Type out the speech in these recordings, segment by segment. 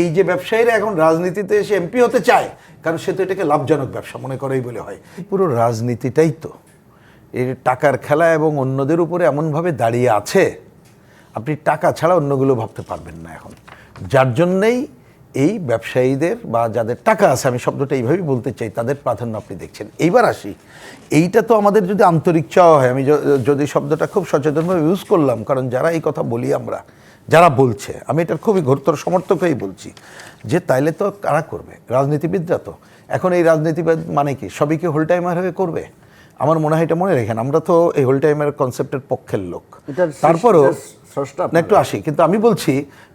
এই যে ব্যবসায়ীরা এখন রাজনীতিতে এসে এমপি হতে চায়, কারণ সে তো এটাকে লাভজনক ব্যবসা মনে করেই বলে হয়। পুরো রাজনীতিটাই তো। এর টাকার খেলা এবং অন্যদের উপরে এমনভাবে দাঁড়িয়ে আছে, আপনি টাকা ছাড়া অন্যগুলো ভাবতে পারবেন না এখন। যার জন্যেই এই ব্যবসায়ীদের বা যাদের টাকা আছে, আমি শব্দটা এইভাবেই বলতে চাই, তাদের প্রাধান্য আপনি দেখছেন। এইবার আসি। এইটা তো আমাদের যদি আন্তরিক চাওয়া হয়, আমি যদি শব্দটা খুব সচেতনভাবে ইউজ করলাম, কারণ যারা এই কথা বলি আমরা, যারা বলছে, আমি এটার খুবই ঘোরতর সমর্থক হয়েই বলছি, যে তাইলে তো কারা করবে? রাজনীতিবিদরা তো। এখন এই রাজনীতিবিদ মানে কি? সবই কি হোল হয়ে করবে? আমার মনে হয় এটা মনে রেখেন আমরা তো এই হোল টাইমের কনসেপ্টের পক্ষের লোক। তারপরও না একটু আসি কিন্তু আমি বলছি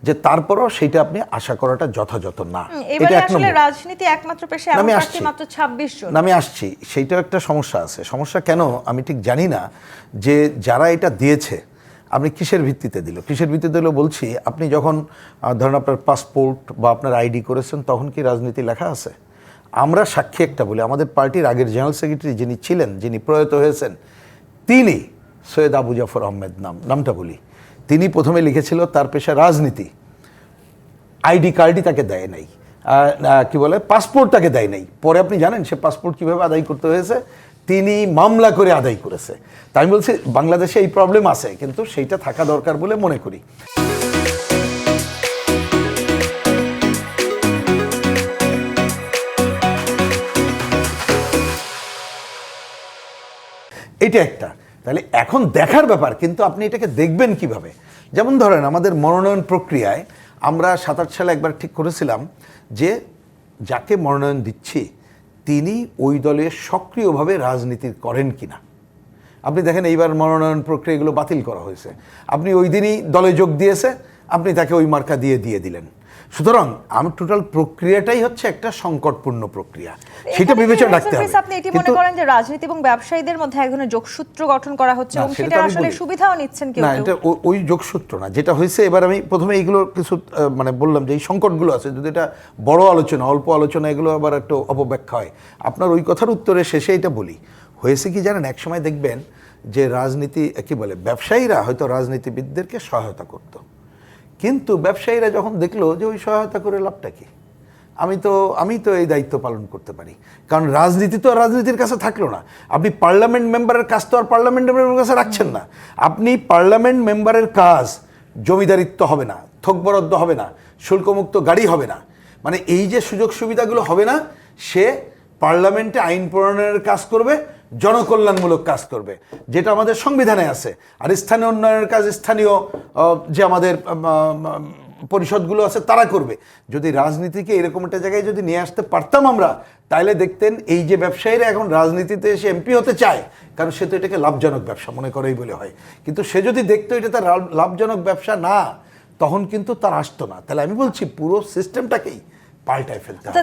যে তারপরও সেটা আপনি আশা করাটা যথাযথ না। এবারে এক নম্বর। রাজনীতি একমাত্র পেশা আমি আসছি। মাত্র ছাব্বিশ জন। আমি আসছি। সেইটাও একটা সমস্যা আছে। সমস্যা কেন? আমি ঠিক জানি না যে যারা এটা দিয়েছে আপনি কিসের ভিত্তিতে দিল? কিসের ভিত্তিতে দিল বলছি আপনি যখন ধরেন আপনার পাসপোর্ট বা আপনার আইডি করেছেন তখন কি রাজনীতি লেখা আছে? আমরা সাক্ষী একটা বলি, আমাদের পার্টির আগের জেনারেল সেক্রেটারি যিনি ছিলেন, যিনি প্রয়াত হয়েছেন, তিনি সৈয়দ আবু জাফর আহমেদ নাম, নামটা বলি। তিনি প্রথমে লিখেছিল তার পেশা রাজনীতি। আইডি কার্ডই তাকে দেয় নাই। কি বলে, পাসপোর্ট তাকে দেয় নাই। পরে আপনি জানেন সে পাসপোর্ট কীভাবে আদায় করতে হয়েছে? তিনি মামলা করে আদায় করেছে। তাই আমি বলছি, বাংলাদেশে এই প্রবলেম আছে, কিন্তু সেইটা থাকা দরকার বলে মনে করি। এটা একটা। তাহলে এখন দেখার ব্যাপার, কিন্তু আপনি এটাকে দেখবেন কীভাবে? যেমন ধরেন, আমাদের মনোনয়ন প্রক্রিয়ায় আমরা সাতাশ সালে একবার ঠিক করেছিলাম যে যাকে মনোনয়ন দিচ্ছি, তিনি ওই দলে সক্রিয়ভাবে রাজনীতি করেন কিনা। আপনি দেখেন, এইবার মনোনয়ন প্রক্রিয়াগুলো বাতিল করা হয়েছে। আপনি ওই দিনই দলে যোগ দিয়েছে, আপনি তাকে ওই মার্কা দিয়ে দিয়ে দিলেন। সুতরাং আমি টোটাল প্রক্রিয়াটাই হচ্ছে একটা সংকটপূর্ণ প্রক্রিয়া। সেটা বিবেচনা রাখতে হবে। আপনি এটি মনে করেন যে রাজনীতি এবং ব্যবসায়ীদের মধ্যে এক ধরনের যোগসূত্র গঠন করা হচ্ছে এবং সেটা আসলে সুবিধাও নিচ্ছেন কেউ না এটা ওই যোগসূত্র না। যেটা হয়েছে এবার আমি প্রথমে এইগুলো কিছু মানে বললাম যে এই সংকটগুলো আছে। যদি এটা বড় আলোচনা অল্প আলোচনা এগুলো আবার একটু অপব্যাখ্যা হয়। আপনার ওই কথার উত্তরে শেষে এটা বলি। হয়েছে কি জানেন এক সময় দেখবেন যে রাজনীতি কি বলে ব্যবসায়ীরা হয়তো রাজনীতিবিদদেরকে সহায়তা করত। কিন্তু ব্যবসায়ীরা যখন দেখল যে ওই সহায়তা করে লাভটা কি? আমি তো আমি তো এই দায়িত্ব পালন করতে পারি। কারণ রাজনীতি তো আর রাজনীতির কাছে থাকল না। আপনি পার্লামেন্ট মেম্বারের কাজ তো আর পার্লামেন্ট মেম্বারের কাছে রাখছেন না। আপনি পার্লামেন্ট মেম্বারের কাজ জমিদারিত্ব হবে না, থোক বরাদ্দ হবে না, শুল্কমুক্ত গাড়ি হবে না। মানে এই যে সুযোগ সুবিধাগুলো হবে না, সে পার্লামেন্টে আইন প্রণয়নের কাজ করবে জনকল্যাণমূলক কাজ করবে যেটা আমাদের সংবিধানে আছে। আর স্থানীয় উন্নয়নের কাজ স্থানীয় যে আমাদের আম, আম, পরিষদগুলো আছে তারা করবে। যদি রাজনীতিকে এরকম একটা জায়গায় যদি নিয়ে আসতে পারতাম আমরা তাহলে দেখতেন এই যে ব্যবসায়ীরা এখন রাজনীতিতে এসে এমপি হতে চায় কারণ সে তো এটাকে লাভজনক ব্যবসা মনে করেই বলে হয়। কিন্তু সে যদি দেখতো এটা তার লাভজনক ব্যবসা না তখন কিন্তু তার আসতো না। তাহলে আমি বলছি পুরো সিস্টেমটাকেই পাল্টায় ফেলতে